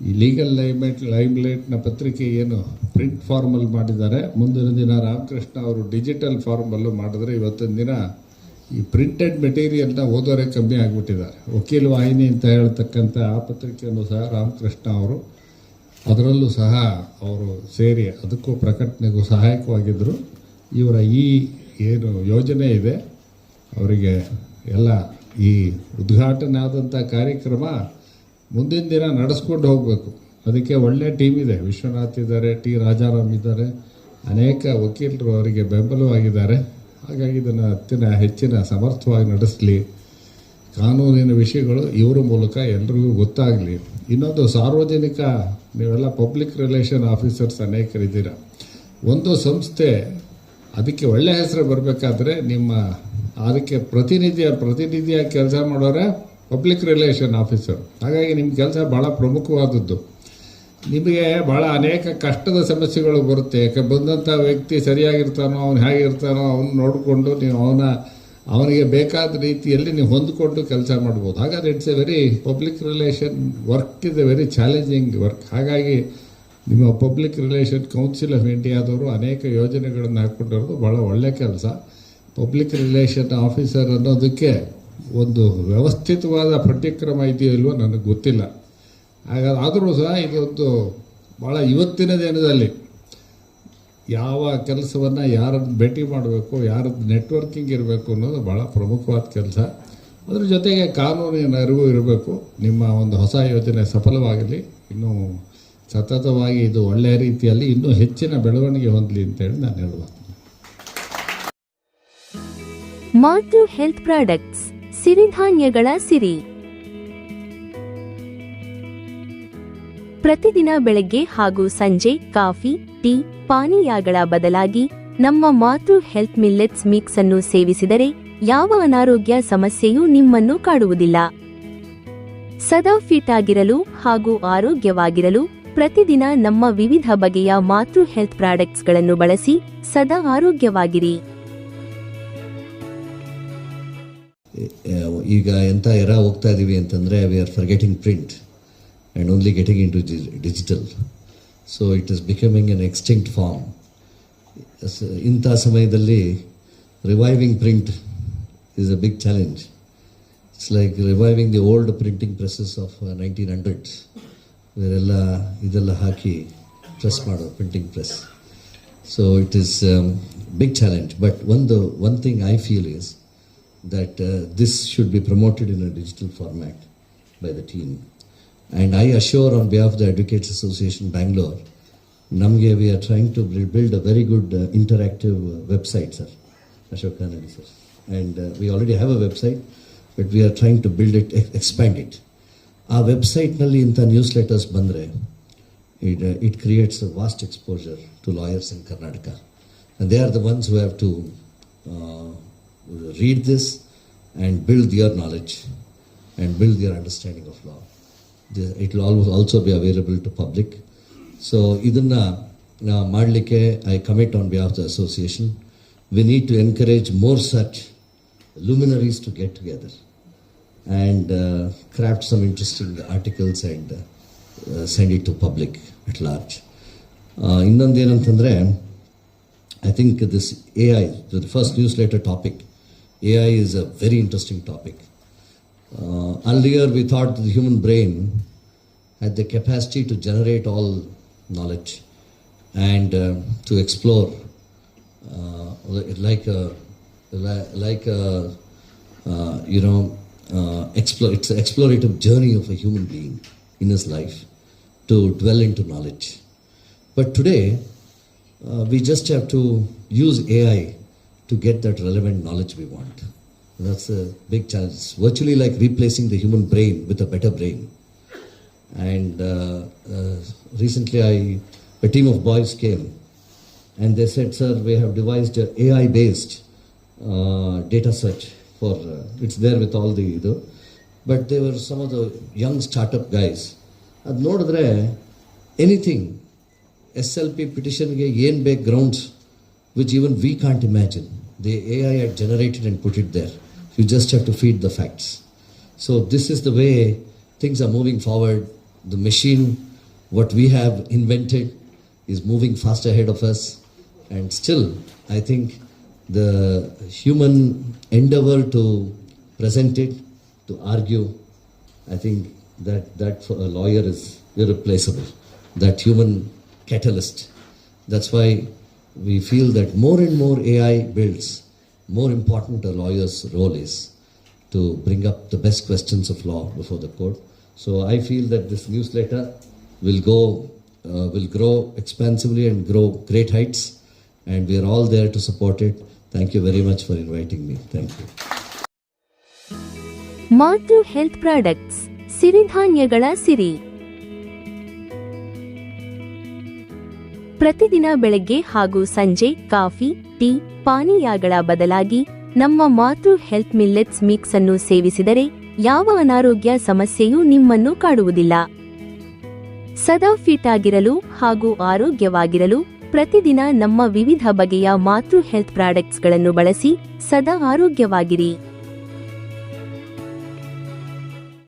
ಈ legal limelight ಲೈಮ್ಲೈಟ್ನ ಪತ್ರಿಕೆ ಏನು ಪ್ರಿಂಟ್ ಫಾರ್ಮಲ್ಲಿ ಮಾಡಿದ್ದಾರೆ. ಮುಂದಿನ ದಿನ ರಾಮಕೃಷ್ಣ ಅವರು ಡಿಜಿಟಲ್ ಫಾರ್ಮಲ್ಲೂ ಮಾಡಿದ್ರೆ ಇವತ್ತಿನ ದಿನ ಈ ಪ್ರಿಂಟೆಡ್ ಮೆಟೀರಿಯಲ್ನ ಓದೋರೆ ಕಮ್ಮಿ ಆಗಿಬಿಟ್ಟಿದ್ದಾರೆ. ವಕೀಲ ವಾಹಿನಿ ಅಂತ ಹೇಳ್ತಕ್ಕಂಥ ಆ ಪತ್ರಿಕೆಯನ್ನು ಸಹ ರಾಮಕೃಷ್ಣ ಅವರು, ಅದರಲ್ಲೂ ಸಹ ಅವರು ಸೇರಿ ಅದಕ್ಕೂ ಪ್ರಕಟಣೆಗೂ ಸಹಾಯಕವಾಗಿದ್ದರು ಇವರ ಈ ಏನು ಯೋಜನೆ ಇದೆ, ಅವರಿಗೆ ಎಲ್ಲ ಈ ಉದ್ಘಾಟನೆ ಆದಂಥ ಕಾರ್ಯಕ್ರಮ ಮುಂದಿನ ದಿನ ನಡೆಸ್ಕೊಂಡು ಹೋಗಬೇಕು. ಅದಕ್ಕೆ ಒಳ್ಳೆ ಟೀಮ್ ಇದೆ. ವಿಶ್ವನಾಥ್ ಇದ್ದಾರೆ, ಟಿ ರಾಜಾರಾಮ್ ಇದ್ದಾರೆ. ಅನೇಕ ವಕೀಲರು ಅವರಿಗೆ ಬೆಂಬಲವಾಗಿದ್ದಾರೆ. ಹಾಗಾಗಿ ಇದನ್ನು ಹತ್ತಿನ ಹೆಚ್ಚಿನ ಸಮರ್ಥವಾಗಿ ನಡೆಸಲಿ. ಕಾನೂನಿನ ವಿಷಯಗಳು ಇವರ ಮೂಲಕ ಎಲ್ರಿಗೂ ಗೊತ್ತಾಗಲಿ. ಇನ್ನೊಂದು ಸಾರ್ವಜನಿಕ, ನೀವೆಲ್ಲ ಪಬ್ಲಿಕ್ ರಿಲೇಷನ್ ಆಫೀಸರ್ಸ್ ಅನೇಕರಿದ್ದೀರ. ಒಂದು ಸಂಸ್ಥೆ ಅದಕ್ಕೆ ಒಳ್ಳೆಯ ಹೆಸರು ಬರಬೇಕಾದ್ರೆ ನಿಮ್ಮ ಅದಕ್ಕೆ ಪ್ರತಿನಿಧಿಯ ಪ್ರತಿನಿಧಿಯಾಗಿ ಕೆಲಸ ಮಾಡೋರೆ ಪಬ್ಲಿಕ್ ರಿಲೇಷನ್ ಆಫೀಸರ್ ಹಾಗಾಗಿ ನಿಮ್ಮ ಕೆಲಸ ಭಾಳ ಪ್ರಮುಖವಾದದ್ದು. ನಿಮಗೆ ಭಾಳ ಅನೇಕ ಕಷ್ಟದ ಸಮಸ್ಯೆಗಳು ಬರುತ್ತೆ. ಯಾಕೆ ಬಂದಂಥ ವ್ಯಕ್ತಿ ಸರಿಯಾಗಿರ್ತಾನೋ, ಅವನು ಹೇಗಿರ್ತಾನೋ, ಅವನು ನೋಡಿಕೊಂಡು ನೀವು ಅವನ, ಅವನಿಗೆ ಬೇಕಾದ ರೀತಿಯಲ್ಲಿ ನೀವು ಹೊಂದಿಕೊಂಡು ಕೆಲಸ ಮಾಡ್ಬೋದು. ಹಾಗಾದ್ರೆ it's a very public relation work is a very challenging work ಹಾಗಾಗಿ ನಿಮ್ಮ ಪಬ್ಲಿಕ್ ರಿಲೇಷನ್ ಕೌನ್ಸಿಲ್ ಆಫ್ ಇಂಡಿಯಾದವರು ಅನೇಕ ಯೋಜನೆಗಳನ್ನು ಹಾಕ್ಕೊಂಡಿರೋದು ಭಾಳ ಒಳ್ಳೆಯ ಕೆಲಸ. ಪಬ್ಲಿಕ್ ರಿಲೇಷನ್ ಆಫೀಸರ್ ಅನ್ನೋದಕ್ಕೆ ಒಂದು ವ್ಯವಸ್ಥಿತವಾದ ಪಠ್ಯಕ್ರಮ ಇದೆಯೋ ಇಲ್ವೋ ನನಗೆ ಗೊತ್ತಿಲ್ಲ. ಹಾಗಾಗಿ ಆದರೂ ಸಹ ಇದೊಂದು ಭಾಳ ಇವತ್ತಿನ ದಿನದಲ್ಲಿ ಯಾವ ಕೆಲಸವನ್ನು ಯಾರನ್ನು ಭೇಟಿ ಮಾಡಬೇಕು, ಯಾರದ್ದು ನೆಟ್ವರ್ಕಿಂಗ್ ಇರಬೇಕು ಅನ್ನೋದು ಭಾಳ ಪ್ರಮುಖವಾದ ಕೆಲಸ. ಅದ್ರ ಜೊತೆಗೆ ಕಾನೂನಿನ ಅರಿವು ಇರಬೇಕು. ನಿಮ್ಮ ಒಂದು ಹೊಸ ಯೋಜನೆ ಸಫಲವಾಗಲಿ ಇನ್ನೂ ಸತತವಾಗಿ ಇದು ಒಳ್ಳೆಯ ರೀತಿಯಲ್ಲಿ ಇನ್ನೂ ಹೆಚ್ಚಿನ ಬೆಳವಣಿಗೆ ಹೊಂದಲಿ ಅಂತೇಳಿ ನಾನು ಹೇಳುವ. ಮಾತೃ ಹೆಲ್ತ್ ಪ್ರಾಡಕ್ಟ್ಸ್. ಸಿರಿಧಾನ್ಯಗಳ ಸಿರಿ. ಪ್ರತಿದಿನ ಬೆಳಗ್ಗೆ ಹಾಗೂ ಸಂಜೆ ಕಾಫಿ, ಟೀ, ಪಾನೀಯಗಳ ಬದಲಾಗಿ ನಮ್ಮ ಮಾತೃ ಹೆಲ್ತ್ ಮಿಲ್ಲೆಟ್ಸ್ ಮಿಕ್ಸ್ ಅನ್ನು ಸೇವಿಸಿದರೆ ಯಾವ ಅನಾರೋಗ್ಯ ಸಮಸ್ಯೆಯೂ ನಿಮ್ಮನ್ನು ಕಾಡುವುದಿಲ್ಲ. ಸದಾ ಫಿಟ್ ಆಗಿರಲು ಹಾಗೂ ಆರೋಗ್ಯವಾಗಿರಲು ಪ್ರತಿದಿನ ನಮ್ಮ ವಿವಿಧ ಬಗೆಯ ಮಾತೃ ಹೆಲ್ತ್ ಪ್ರಾಡಕ್ಟ್ಸ್ಗಳನ್ನು ಬಳಸಿ ಸದಾ ಆರೋಗ್ಯವಾಗಿರಿ. ಈಗ ಎಂಥ ಎರ ಹೋಗ್ತಾ ಇದ್ದೀವಿ ಅಂತಂದರೆ we are forgetting print and only getting into digital so it is becoming an extinct form ಇಂಥ ಸಮಯದಲ್ಲಿ reviving print is a big challenge it's like reviving the old printing presses of nineteen hundreds ಇವರೆಲ್ಲ ಇದೆಲ್ಲ ಹಾಕಿ press ಮಾಡೋ printing press so it is big challenge but ಒಂದು one thing I feel is that uh, this should be promoted in a digital format by the team. And I assure on behalf of the Advocates Association Bangalore, Namge, we are trying to bui- build a very good uh, interactive uh, website, sir. Ashok Kanadi, sir. And uh, we already have a website, but we are trying to build it, ex- expand it. ಆ ವೆಬ್ಸೈಟ್ನಲ್ಲಿ ಇಂಥ news letters ಬಂದರೆ it it creates a vast exposure to lawyers in Karnataka and they are the ones who have to uh, read this and build their knowledge and build their understanding of law. The- It will always also be available to public. So ಇದನ್ನ ಮಾಡಲಿಕ್ಕೆ I commit on behalf the association we need to encourage more such luminaries to get together and uh, craft some interesting articles and uh, uh, send it to public at large. Uh, ಇನ್ನೊಂದೇನಂತಂದರೆ I think this AI, the first newsletter topic, AI is a very interesting topic. Uh, earlier, we thought the human brain had the capacity to generate all knowledge and uh, to explore, uh, like a, like a, uh, you know, uh, explore, it's an explorative journey of a human being in his life to dwell into knowledge. But today, uh, we just have to use AI to get that relevant knowledge we want. That's a big challenge. It's virtually like replacing the human brain with a better brain. And uh, uh, recently, I a team of boys came, and they said, "Sir, we have devised a AI-based uh, data search for. Uh, it's there with all the ಇದು but they were some of the young startup guys. ಅದು ನೋಡಿದ್ರೆ anything S L P ಪಿಟಿಷನ್ಗೆ ಏನು ಬೇಕು grounds which even we can't imagine the AI had generated and put it there. You just have to feed the facts. So this is the way things are moving forward. The machine, what we have invented, is moving fast ahead of us. And still, I think the human endeavor to present it, to argue, I think that, that for a lawyer is irreplaceable. That human catalyst. That's why we feel that more and more AI builds, more important a lawyer's role is to bring up the best questions of law before the court. So I feel that this newsletter will go, uh, will grow expansively and grow great heights, and we are all there to support it. Thank you very much for inviting me. Thank you. Mathru health products ಸಿರಿಧಾನ್ಯಗಳ ಸಿರಿ ಪ್ರತಿದಿನ ಬೆಳಗ್ಗೆ ಹಾಗೂ ಸಂಜೆ coffee, tea, ಪಾನೀಯಗಳ ಬದಲಾಗಿ ನಮ್ಮ ಮಾತೃ health millets mix ಅನ್ನು ಸೇವಿಸಿದರೆ ಯಾವ ಅನಾರೋಗ್ಯ ಸಮಸ್ಯೆಯೂ ನಿಮ್ಮನ್ನು ಕಾಡುವುದಿಲ್ಲ. ಸದಾ ಫಿಟ್ ಆಗಿರಲು ಹಾಗೂ ಆರೋಗ್ಯವಾಗಿರಲು ಪ್ರತಿದಿನ ನಮ್ಮ ವಿವಿಧ ಬಗೆಯ ಮಾತೃ ಹೆಲ್ತ್ ಪ್ರಾಡಕ್ಟ್ಸ್ಗಳನ್ನು ಬಳಸಿ ಸದಾ ಆರೋಗ್ಯವಾಗಿರಿ.